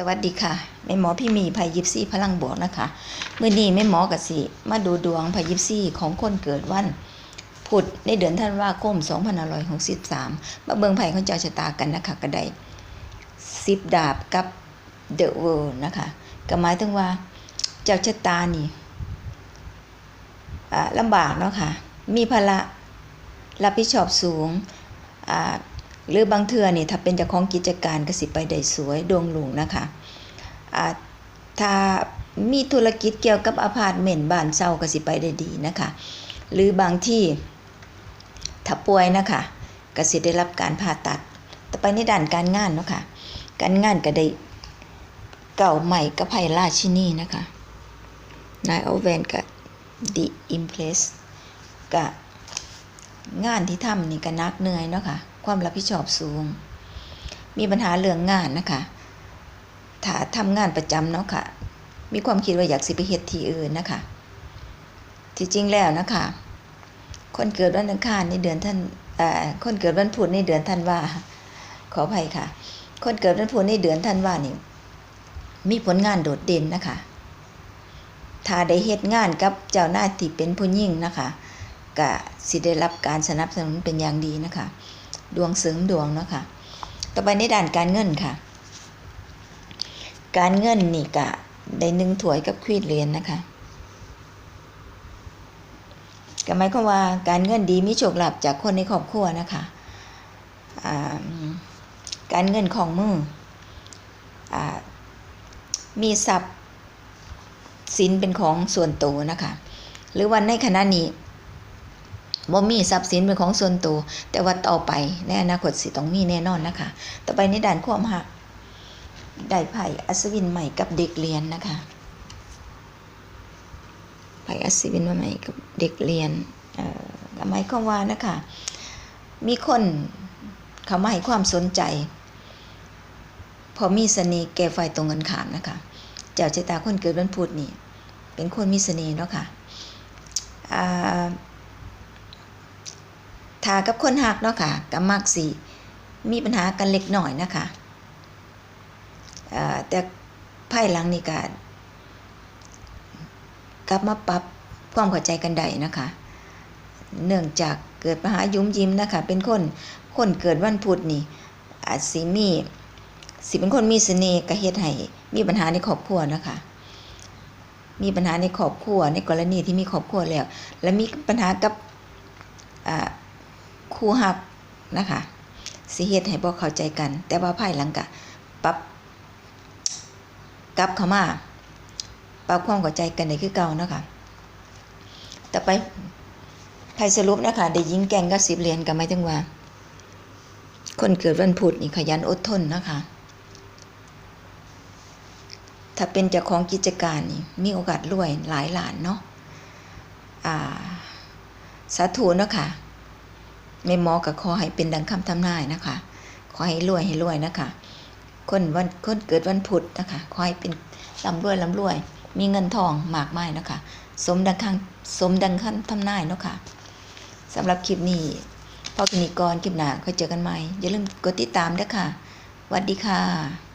สวัสดีค่ะแม่หมอพี่มีภัยยิปซี่พลังบวกนะคะเมื่อนี้แม่หมอกสิมาดูดวงภัยยิปซี่ของคนเกิดวันพุธในเดือนธันวาคม2563 มาเบิงไพ่ของเจ้าชะตากันนะคะก็ได้สิบดาบกับเดอะเวิลด์นะคะก็หมายถึงว่าเจ้าชะตานี่ลำบากเนาะค่ะมีภาระรับผิดชอบสูง หรือบางเทื่อนี่ถ้าเป็นเจ้าของกิจการก็สิไปได้สวยดวงหลุงนะคะอ่าถ้ามีธุรกิจเกี่ยวกับอพาร์ตเมนต์บ้านเช่าก็สิไปได้ดีนะคะ หรือบางที่ถ้าป่วยนะคะก็สิได้รับการผ่าตัด ต่อไปในด้านการงานเนาะค่ะการงานก็ได้เก่าใหม่กับไพราชินีนะคะนายเอาแวนกับดีอิมเพรสกับงานที่ทำนี่ก็นักเหนื่อยเนาะค่ะ ความรับผิดชอบสูง มีปัญหาเรื่องงานนะคะ ถ้าทำงานประจำเนาะค่ะ มีความคิดว่าอยากสิไปเฮ็ดที่อื่นนะคะ ที่จริงแล้วนะคะ คนเกิดวันอังคารในเดือนท่านคนเกิดวันพุธในเดือนธันว่า ขออภัยค่ะ คนเกิดวันพุธในเดือนธันว่านี่ มีผลงานโดดเด่นนะคะ ถ้าได้เฮ็ดงานกับเจ้าหน้าที่เป็นผู้หญิงนะคะก็สิได้รับการสนับสนุนเป็นอย่างดีนะคะ ดวงเสริมดวงเนาะค่ะ ต่อไปในด้านการเงินค่ะ การเงินนี่กะได้หนึ่งถวยกับควีดเหรียญนะคะก็หมายความว่าการเงินดีมีโชคลาภจากคนในครอบครัวนะคะาการเงินของมืออมีทรัพย์สินเป็นของส่วนตัวนะคะ หรือว่าในขณะนี้ บ่มีทรัพย์สินเป็นของส่วนตัว แต่ว่าต่อไปในอนาคตสิต้องมีแน่นอนนะคะ ต่อไปในด้านความหักได้ไพ่อัศวินใหม่กับเด็กเรียนนะคะไพ่อัศวินใหม่กับเด็กเรียนเออก็หมายความว่านะคะ มีคนเขามาให้ความสนใจ พอมีเสน่ห์แก่ฝ่ายตรงกันขามนะคะ เจ้าชะตาคนเกิดวันพุธนี่ เป็นคนมีเสน่ห์เนาะค่ะอ่ากับคนหักเนาะค่ะกับมักสิมีปัญหากันเล็กหน่อยนะคะแต่ภายหลังนี่ก็กลับมาปรับความเข้าใจกันได้นะคะ เนื่องจากเกิดปัญหายุ้มยิ้มนะคะ เป็นคนคนเกิดวันพุธนี่อาจสิมีสิเป็นคนมีเสน่ห์กระเฮ็ดให้มีปัญหาในครอบครัวนะคะ มีปัญหาในครอบครัวในกรณีที่มีครอบครัวแล้ว และมีปัญหากับ คู่หักนะคะสิเฮ็ดให้บ่เข้าใจกัน แต่ว่าภายหลังก็ปรับกลับเข้ามาปรับความเข้าใจกันได้คือเก่านะคะต่อไปไพ่สรุปนะคะได้ยิงแกงกับสิบเหรียญก็หมายถึงว่า คนเกิดวันพุธนี่ขยันอดทนนะคะ ถ้าเป็นเจ้าของกิจการนี่มีโอกาสรวยหลายหลานเนาะอ่าสาธุนะคะ แม่หมอกับขอให้เป็นดังคำทำนายนะคะ ขอให้รวยให้รวยนะคะ คนวันคนเกิดวันพุธนะคะ ขอให้เป็นร่ำรวยร่ำรวย มีเงินทองมากมายนะคะ สมดังคำสมดังคำทำนายเนาะค่ะสำหรับคลิปนี้พอกินีกรคลิปหน้าก็เจอกันใหม่ อย่าลืมกดติดตามด้วยค่ะสวัสดีค่ะ